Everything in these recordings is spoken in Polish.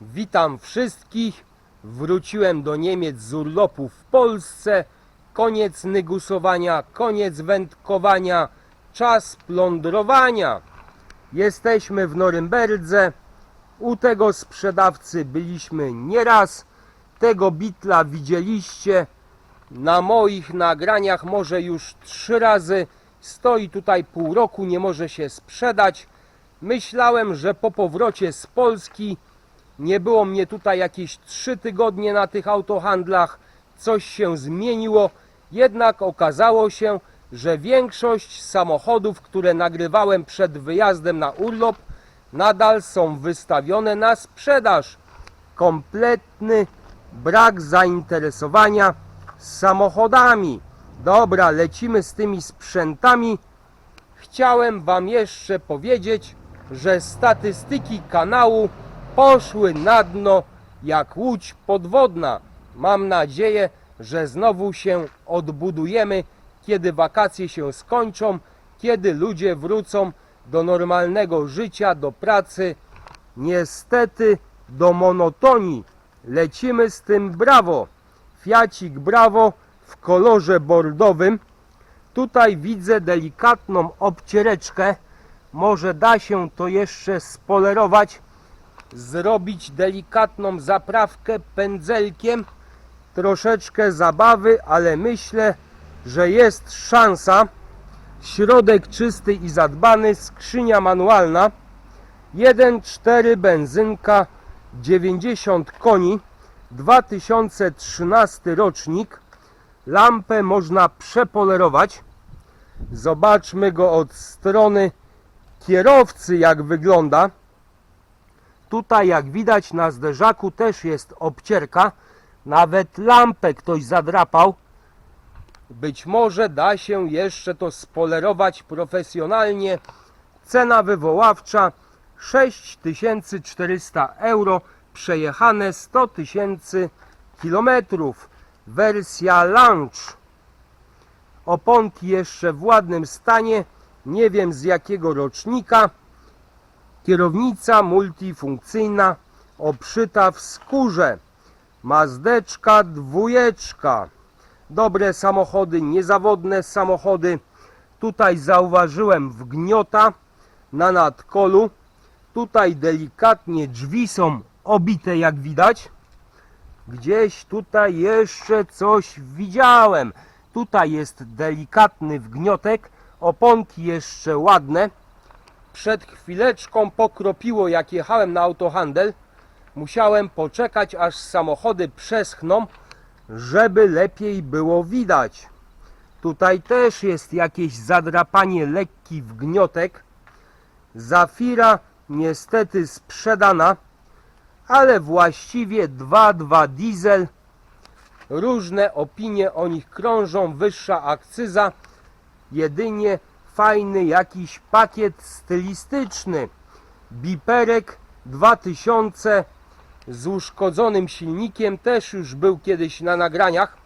Witam wszystkich. Wróciłem do Niemiec z urlopu w Polsce. Koniec negusowania, koniec wędkowania, czas plądrowania. Jesteśmy w Norymberdze. U tego sprzedawcy byliśmy nieraz. Tego bitla widzieliście na moich nagraniach może już trzy razy. Stoi tutaj pół roku, nie może się sprzedać. Myślałem, że po powrocie z Polski nie było mnie tutaj jakieś trzy tygodnie na tych autohandlach. Coś się zmieniło, jednak okazało się, że większość samochodów, które nagrywałem przed wyjazdem na urlop, nadal są wystawione na sprzedaż. Kompletny brak zainteresowania samochodami. Dobra, lecimy z tymi sprzętami. Chciałem Wam jeszcze powiedzieć, że statystyki kanału poszły na dno jak łódź podwodna. Mam nadzieję, że znowu się odbudujemy, kiedy wakacje się skończą, kiedy ludzie wrócą do normalnego życia, do pracy. Niestety do monotonii. Lecimy z tym brawo. Fiacik brawo w kolorze bordowym. Tutaj widzę delikatną obciereczkę. Może da się to jeszcze spolerować. Zrobić delikatną zaprawkę pędzelkiem. Troszeczkę zabawy, ale myślę, że jest szansa. Środek czysty i zadbany, skrzynia manualna. 1.4 benzynka 90 koni 2013 rocznik lampę można przepolerować zobaczmy go od strony kierowcy jak wygląda tutaj jak widać na zderzaku też jest obcierka. Nawet lampę ktoś zadrapał. Być może da się jeszcze to spolerować profesjonalnie. Cena wywoławcza 6400 euro przejechane 100 tysięcy kilometrów. Wersja launch. Oponki jeszcze w ładnym stanie. Nie wiem z jakiego rocznika kierownica multifunkcyjna obszyta w skórze mazdeczka dwójeczka dobre samochody niezawodne samochody tutaj zauważyłem wgniota na nadkolu Tutaj delikatnie drzwi są obite jak widać. Gdzieś tutaj jeszcze coś widziałem. Tutaj jest delikatny wgniotek. Oponki jeszcze ładne. Przed chwileczką pokropiło jak jechałem na autohandel. Musiałem poczekać aż samochody przeschną, żeby lepiej było widać. Tutaj też jest jakieś zadrapanie lekki wgniotek. Zafira niestety sprzedana, ale właściwie 2.2 diesel. Różne opinie o nich krążą, wyższa akcyza, jedynie fajny jakiś pakiet stylistyczny. Biperek 2000 z uszkodzonym silnikiem też już był kiedyś na nagraniach.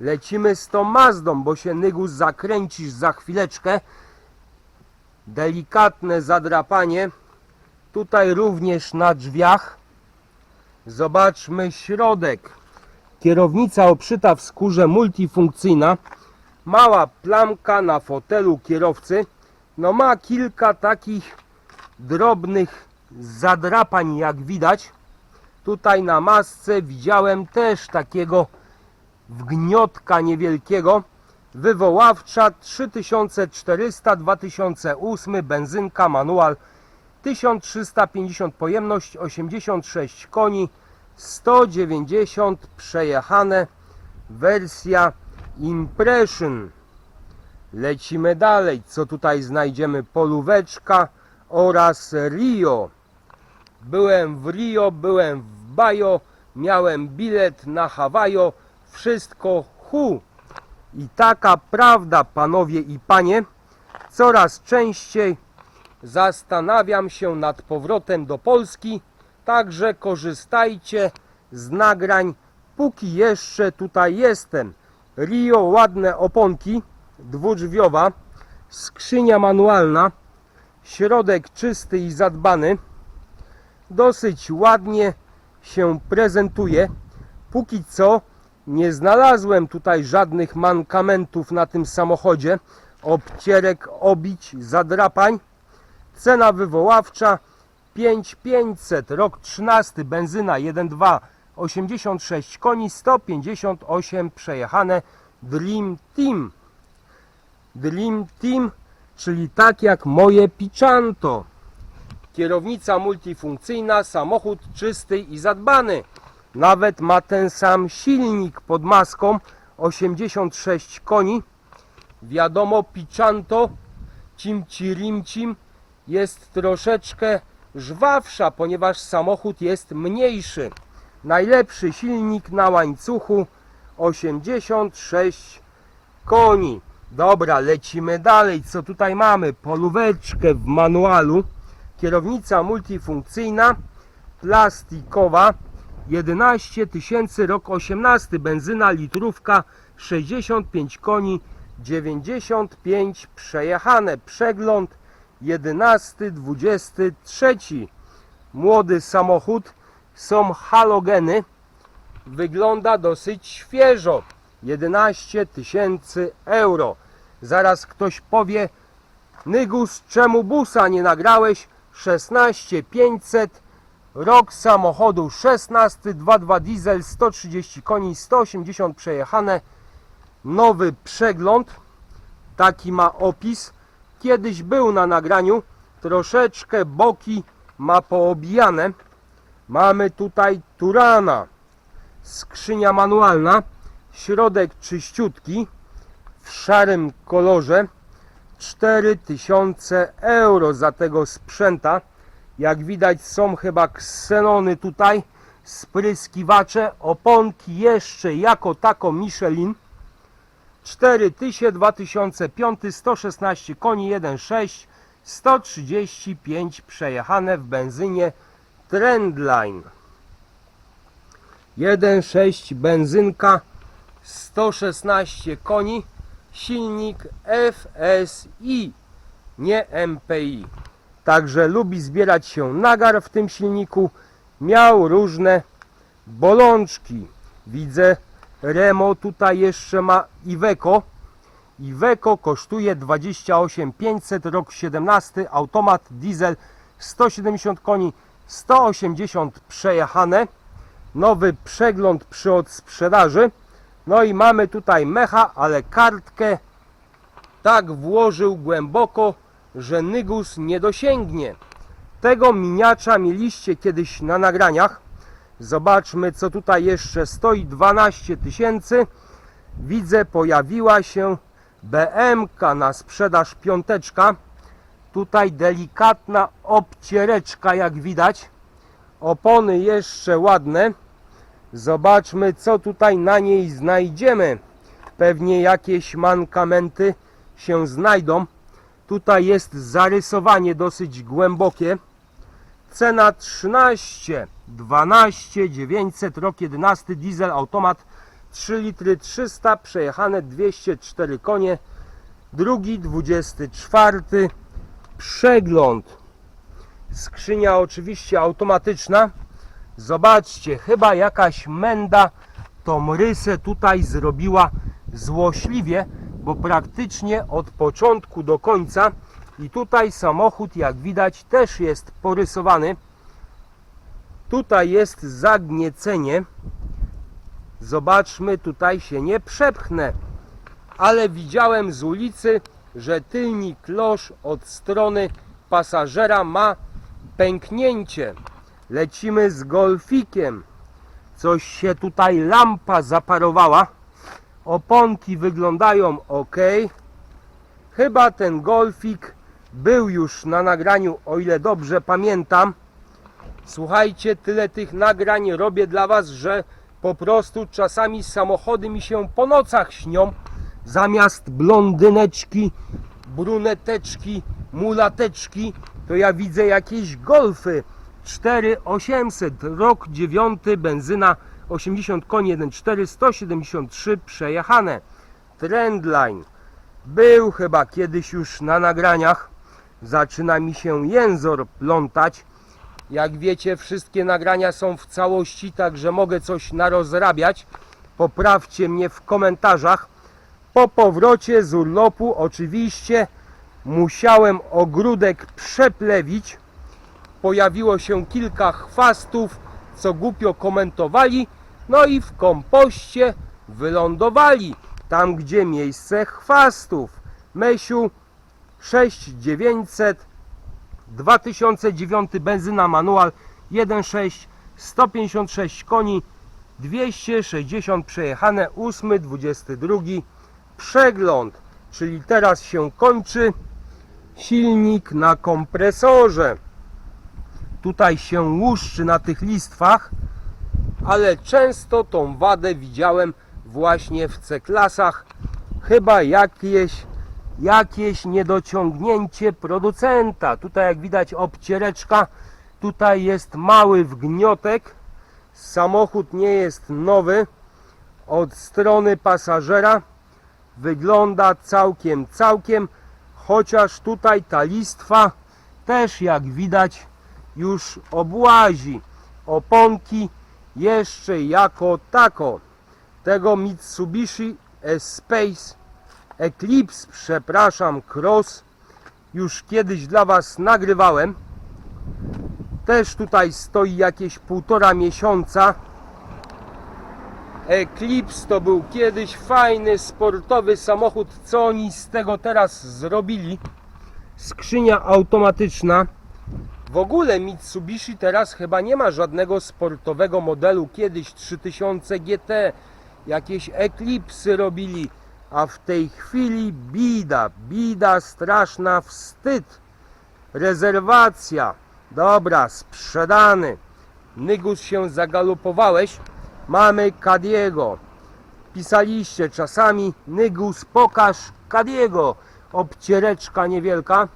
Lecimy z tą Mazdą, bo się Nygus zakręcisz za chwileczkę. Delikatne zadrapanie. Tutaj również na drzwiach. Zobaczmy środek. Kierownica obszyta w skórze multifunkcyjna. Mała plamka na fotelu kierowcy. No ma kilka takich drobnych zadrapań jak widać. Tutaj na masce widziałem też takiego wgniotka niewielkiego. Wywoławcza 3400 2008 benzynka manual 1350 pojemność, 86 koni, 190 przejechane, wersja Impression. Lecimy dalej. Co tutaj znajdziemy? Polóweczka oraz Rio. Byłem w Rio, byłem w Bajo, miałem bilet na Hawajo, wszystko hu. I taka prawda, panowie i panie, coraz częściej zastanawiam się nad powrotem do Polski, także korzystajcie z nagrań, póki jeszcze tutaj jestem. Rio, ładne oponki, dwudrzwiowa, skrzynia manualna, środek czysty i zadbany, dosyć ładnie się prezentuje. Póki co nie znalazłem tutaj żadnych mankamentów na tym samochodzie, obcierek, obić, zadrapań. Cena wywoławcza 5500, rok 13, benzyna 1.2, 86 koni, 158 przejechane, Dream Team. Dream Team, czyli tak jak moje Picanto. Kierownica multifunkcyjna, samochód czysty i zadbany. Nawet ma ten sam silnik pod maską, 86 koni. Wiadomo, Picanto, cimci rimcim, jest troszeczkę żwawsza, ponieważ samochód jest mniejszy. Najlepszy silnik na łańcuchu 86 koni. Dobra, lecimy dalej. Co tutaj mamy? Polóweczkę w manualu. Kierownica multifunkcyjna, plastikowa. 11 tysięcy, rok 18. Benzyna, litrówka, 65 koni, 95 przejechane. Przegląd 11, 23. Młody samochód, są halogeny. Wygląda dosyć świeżo. 11 tysięcy euro. Zaraz ktoś powie, Nygus, czemu busa nie nagrałeś? 16 500, rok samochodu 16, 2.2 diesel, 130 koni, 180 przejechane. Nowy przegląd, taki ma opis. Kiedyś był na nagraniu, troszeczkę boki ma poobijane. Mamy tutaj Turana, skrzynia manualna, środek czyściutki, w szarym kolorze. 4000 euro za tego sprzęta. Jak widać są chyba ksenony tutaj, spryskiwacze, oponki jeszcze jako tako Michelin. 4000, 2005, 116 koni, 1.6, 135 przejechane w benzynie Trendline. 1.6 benzynka, 116 koni, silnik FSI, nie MPI. Także lubi zbierać się nagar w tym silniku. Miał różne bolączki. Widzę Remo tutaj jeszcze ma Iveco. Iveco kosztuje 28 500, rok 17, automat, diesel, 170 koni, 180 przejechane. Nowy przegląd przy odsprzedaży. No i mamy tutaj mecha, ale kartkę tak włożył głęboko, że Nygus nie dosięgnie. Tego miniacza mieliście kiedyś na nagraniach. Zobaczmy co tutaj jeszcze stoi. 12 tysięcy. Widzę pojawiła się BMK na sprzedaż piąteczka. Tutaj delikatna obciereczka jak widać. Opony jeszcze ładne. Zobaczmy, co tutaj na niej znajdziemy. Pewnie jakieś mankamenty się znajdą. Tutaj jest zarysowanie dosyć głębokie. Cena 13, 12, 900, rok 11, diesel, automat 3 litry 300, przejechane 204 konie. Drugi, 24, przegląd. Skrzynia oczywiście automatyczna. Zobaczcie, chyba jakaś menda tą rysę tutaj zrobiła złośliwie, bo praktycznie od początku do końca i tutaj samochód jak widać też jest porysowany. Tutaj jest zagniecenie. Zobaczmy, tutaj się nie przepchnę, ale widziałem z ulicy, że tylni klosz od strony pasażera ma pęknięcie. Lecimy z golfikiem. Coś się tutaj lampa zaparowała. Oponki wyglądają ok. Chyba ten golfik był już na nagraniu, o ile dobrze pamiętam. Słuchajcie, tyle tych nagrań robię dla Was, że po prostu czasami samochody mi się po nocach śnią. Zamiast blondyneczki, bruneteczki, mulateczki, to ja widzę jakieś golfy. 4800, rok 9, benzyna 80 koni 1.4, 173 przejechane. Trendline. Był chyba kiedyś już na nagraniach. Zaczyna mi się jęzor plątać. Jak wiecie, wszystkie nagrania są w całości, także mogę coś narozrabiać. Poprawcie mnie w komentarzach. Po powrocie z urlopu oczywiście musiałem ogródek przeplewić. Pojawiło się kilka chwastów, co głupio komentowali. No i w kompoście wylądowali. Tam, gdzie miejsce chwastów. Mesiu 6900 2009 benzyna manual 1.6 156 koni 260 przejechane 8 22 przegląd czyli teraz się kończy silnik na kompresorze tutaj się łuszczy na tych listwach ale często tą wadę widziałem właśnie w C-klasach chyba jakieś jakieś niedociągnięcie producenta. Tutaj jak widać obciereczka, tutaj jest mały wgniotek. Samochód nie jest nowy. Od strony pasażera wygląda całkiem, całkiem, chociaż tutaj ta listwa też jak widać już obłazi. Oponki jeszcze jako tako. Tego Mitsubishi S-Space Eclipse, przepraszam, Cross już kiedyś dla Was nagrywałem. Też tutaj stoi jakieś półtora miesiąca. Eclipse to był kiedyś fajny, sportowy samochód. Co oni z tego teraz zrobili? Skrzynia automatyczna. W ogóle Mitsubishi teraz chyba nie ma żadnego sportowego modelu. Kiedyś 3000 GT, jakieś Eclipsy robili a w tej chwili bida, bida straszna, wstyd. Rezerwacja. Dobra, sprzedany. Nygus się zagalopowałeś. Mamy Kadiego. Pisaliście czasami Nygus pokaż Kadiego. Obciereczka niewielka.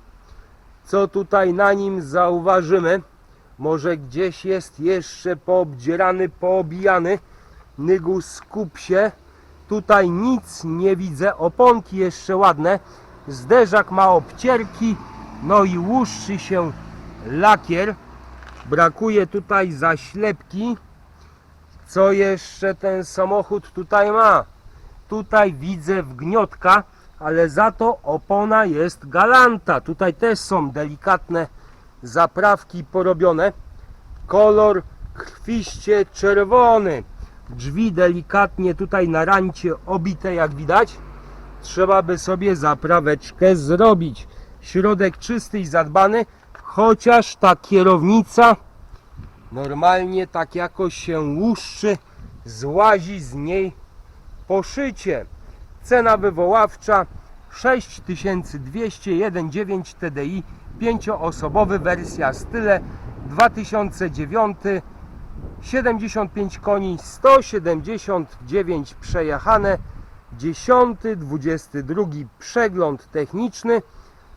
Co tutaj na nim zauważymy? Może gdzieś jest jeszcze poobdzierany, poobijany. Nygus skup się. Tutaj nic nie widzę, oponki jeszcze ładne, zderzak ma obcierki, no i łuszczy się lakier. Brakuje tutaj zaślepki. Co jeszcze ten samochód tutaj ma? Tutaj widzę wgniotka, ale za to opona jest galanta. Tutaj też są delikatne zaprawki porobione. Kolor krwiście czerwony drzwi delikatnie tutaj na rancie obite jak widać trzeba by sobie zapraweczkę zrobić środek czysty i zadbany chociaż ta kierownica normalnie tak jakoś się łuszczy złazi z niej poszycie cena wywoławcza 6200 1.9 TDI 5-osobowy wersja style 2009 75 koni, 179 przejechane, 10, 22 przegląd techniczny.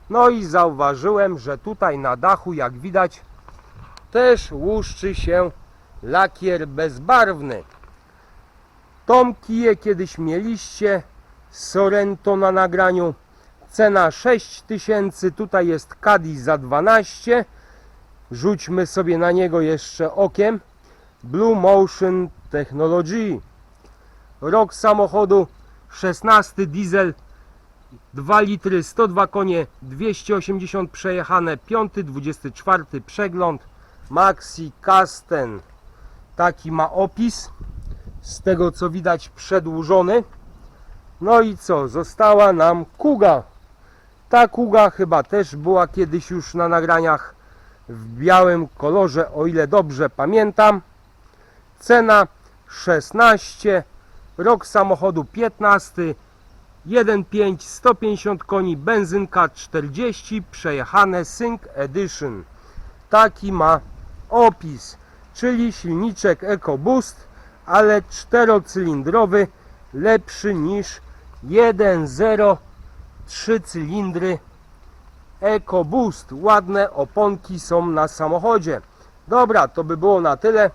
No i zauważyłem, że tutaj na dachu, jak widać, też łuszczy się lakier bezbarwny. Tą kiję kiedyś mieliście, Sorento na nagraniu, cena 6000, tutaj jest Caddy za 12. Rzućmy sobie na niego jeszcze okiem. Blue Motion Technology. Rok samochodu 16 diesel 2 litry 102 konie 280 przejechane 5 24 przegląd Maxi Casten taki ma opis z tego co widać przedłużony. No i co została nam Kuga. Ta Kuga chyba też była kiedyś już na nagraniach w białym kolorze o ile dobrze pamiętam. Cena 16, rok samochodu 15, 1.5, 150 koni, benzynka 40, przejechane Sync Edition. Taki ma opis, czyli silniczek EcoBoost, ale czterocylindrowy, lepszy niż 1.0 3 cylindry EcoBoost. Ładne oponki są na samochodzie. Dobra, to by było na tyle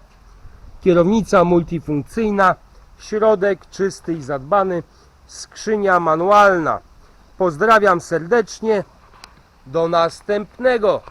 kierownica multifunkcyjna, środek czysty i zadbany, skrzynia manualna. Pozdrawiam serdecznie, do następnego.